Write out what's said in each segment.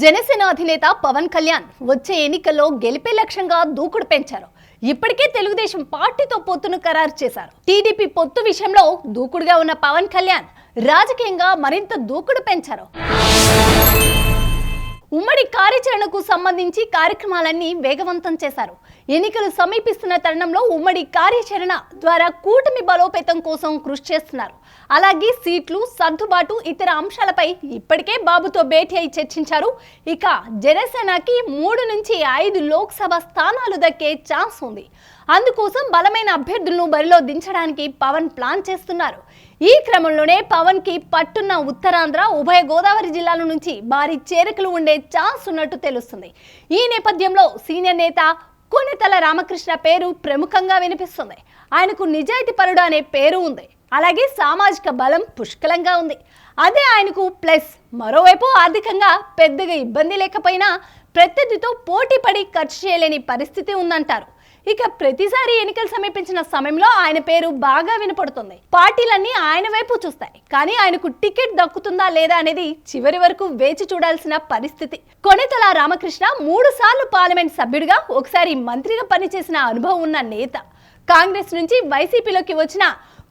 జనసేన అధినేత పవన్ కళ్యాణ్ వచ్చే ఎన్నికల్లో గెలిపే లక్ష్యంగా దూకుడు పెంచారు. ఇప్పటికే తెలుగుదేశం పార్టీతో పొత్తును ఖరారు చేశారు. టీడీపీ పొత్తు విషయంలో దూకుడుగా ఉన్న పవన్ కళ్యాణ్ రాజకీయంగా మరింత దూకుడు పెంచారు. ఉమ్మడి కార్యాచరణకు సంబంధించి కార్యక్రమాలన్నీ వేగవంతం చేశారు. ఎన్నికలు సమీపిస్తున్న తరుణంలో ఉమ్మడి కార్యాచరణ ద్వారా కూటమి బలోపేతం కోసం కృషి చేస్తున్నారు. అలాగే సీట్లు సర్దుబాటు ఇతర అంశాలపై ఇప్పటికే బాబుతో భేటీ అయి చర్చించారు. ఇక జనసేనకి మూడు నుంచి ఐదు లోక్సభ స్థానాలు దక్కే ఛాన్స్ ఉంది. అందుకోసం బలమైన అభ్యర్థులను బరిలో దించడానికి పవన్ ప్లాన్ చేస్తున్నారు. ఈ క్రమంలోనే పవన్కి పట్టున్న ఉత్తరాంధ్ర ఉభయ గోదావరి జిల్లాల నుంచి భారీ చేరికలు ఉండే ఛాన్స్ ఉన్నట్టు తెలుస్తుంది. ఈ నేపథ్యంలో సీనియర్ నేత కోనేతల రామకృష్ణ పేరు ప్రముఖంగా వినిపిస్తుంది. ఆయనకు నిజాయితీ పరుడు అనే పేరు ఉంది. అలాగే సామాజిక బలం పుష్కలంగా ఉంది. అదే ఆయనకు ప్లస్ మరోవైపు ఆర్థికంగా పెద్దగా ఇబ్బంది లేకపోయినా ప్రత్యర్థితో పోటీ పడి ఖర్చు చేయలేని పరిస్థితి ఉందంటారు. ఇక ప్రతిసారి ఎన్నికలు సమీపించిన సమయంలో ఆయన పేరు బాగా వినపడుతుంది. పార్టీలన్నీ ఆయన వైపు చూస్తాయి. కానీ ఆయనకు టికెట్ దక్కుతుందా లేదా అనేది చివరి వరకు వేచి చూడాల్సిన పరిస్థితి. కొనితల రామకృష్ణ మూడు సార్లు పార్లమెంట్ సభ్యుడిగా ఒకసారి మంత్రిగా పనిచేసిన అనుభవం ఉన్న నేత. కాంగ్రెస్ నుంచి వైసీపీలోకి వచ్చిన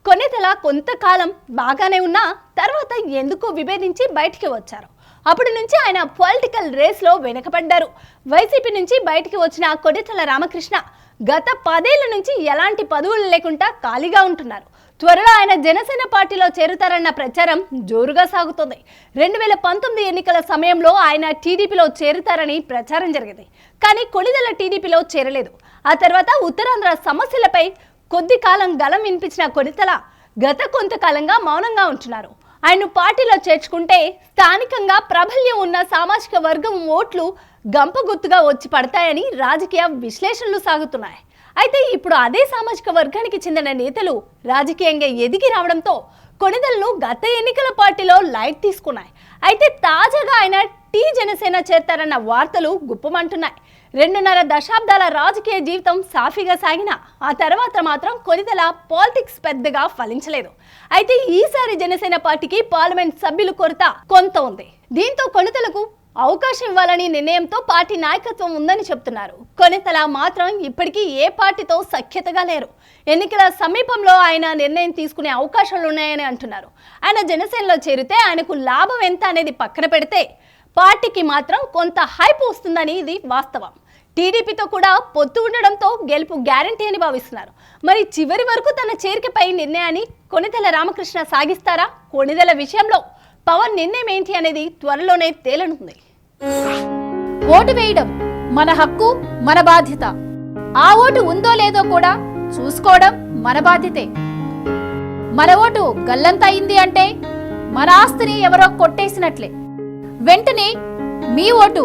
కొనితల కొంతకాలం బాగానే ఉన్నా తర్వాత ఎందుకో విభేదించి బయటికి వచ్చారు. అప్పటి నుంచి ఆయన పొలిటికల్ రేస్లో వెనుకబడ్డారు. వైసీపీ నుంచి బయటికి వచ్చిన కొన్నితల రామకృష్ణ గత పదేళ్ళ నుంచి ఎలాంటి పదవులు లేకుండా ఖాళీగా ఉంటున్నారు. త్వరలో ఆయన జనసేన పార్టీలో చేరుతారన్న ప్రచారం జోరుగా సాగుతోంది. రెండు వేల పంతొమ్మిది ఎన్నికల సమయంలో ఆయన టీడీపీలో చేరుతారని ప్రచారం జరిగింది. కానీ కొలిదల టీడీపీలో చేరలేదు. ఆ తర్వాత ఉత్తరాంధ్ర సమస్యలపై కొద్ది కాలం గలం వినిపించిన కొలితల గత కొంతకాలంగా మౌనంగా ఉంటున్నారు. ఆయన పార్టీలో చేర్చుకుంటే స్థానికంగా ప్రాబల్యం ఉన్న సామాజిక వర్గం ఓట్లు గంపగుత్తుగా వచ్చి పడతాయని రాజకీయ విశ్లేషణలు సాగుతున్నాయి. అయితే ఇప్పుడు అదే సామాజిక వర్గానికి చెందిన నేతలు రాజకీయంగా ఎదిగి రావడంతో కొనిదలను గత ఎన్నికల పార్టీలో లైట్ తీసుకున్నాయి. అయితే తాజాగా ఆయన టీ జనసేన చేరతారన్న వార్తలు గుప్పమంటున్నాయి. రెండున్నర దశాబ్దాల రాజకీయ జీవితం సాఫీగా సాగిన ఆ తర్వాత మాత్రం కొనిదల పాలిటిక్స్ పెద్దగా ఫలించలేదు. అయితే ఈసారి జనసేన పార్టీకి పార్లమెంట్ సభ్యులు కొరత కొంత ఉంది. దీంతో కొనితలకు అవకాశం ఇవ్వాలని నిర్ణయంతో పార్టీ నాయకత్వం ఉందని చెప్తున్నారు. కొనితల మాత్రం ఇప్పటికీ ఏ పార్టీతో సఖ్యతగా లేరు. ఎన్నికల సమీపంలో ఆయన నిర్ణయం తీసుకునే అవకాశాలు ఉన్నాయని అంటున్నారు. ఆయన జనసేనలో చేరితే ఆయనకు లాభం ఎంత అనేది పక్కన పెడితే పార్టీకి మాత్రం కొంత హైప్ వస్తుందని ఇది వాస్తవం. టీడీపీతో కూడా పొత్తు ఉండడంతో గెలుపు గ్యారంటీ అని భావిస్తున్నారు. మరి చివరి వరకు తన చేరికపై నిర్ణయాన్ని కొనిదెల రామకృష్ణ సాగిస్తారా? కొనిదెల విషయంలో పవన్ నిర్ణయం ఏంటి అనేది త్వరలోనే తేలనుంది. ఓటు వేయడం మన హక్కు మన బాధ్యత. ఆ ఓటు ఉందో లేదో కూడా చూసుకోవడం మన బాధ్యతే. మన ఓటు గల్లంతయింది అంటే మన ఆస్తిని ఎవరో కొట్టేసినట్లే. వెంటనే మీ ఓటు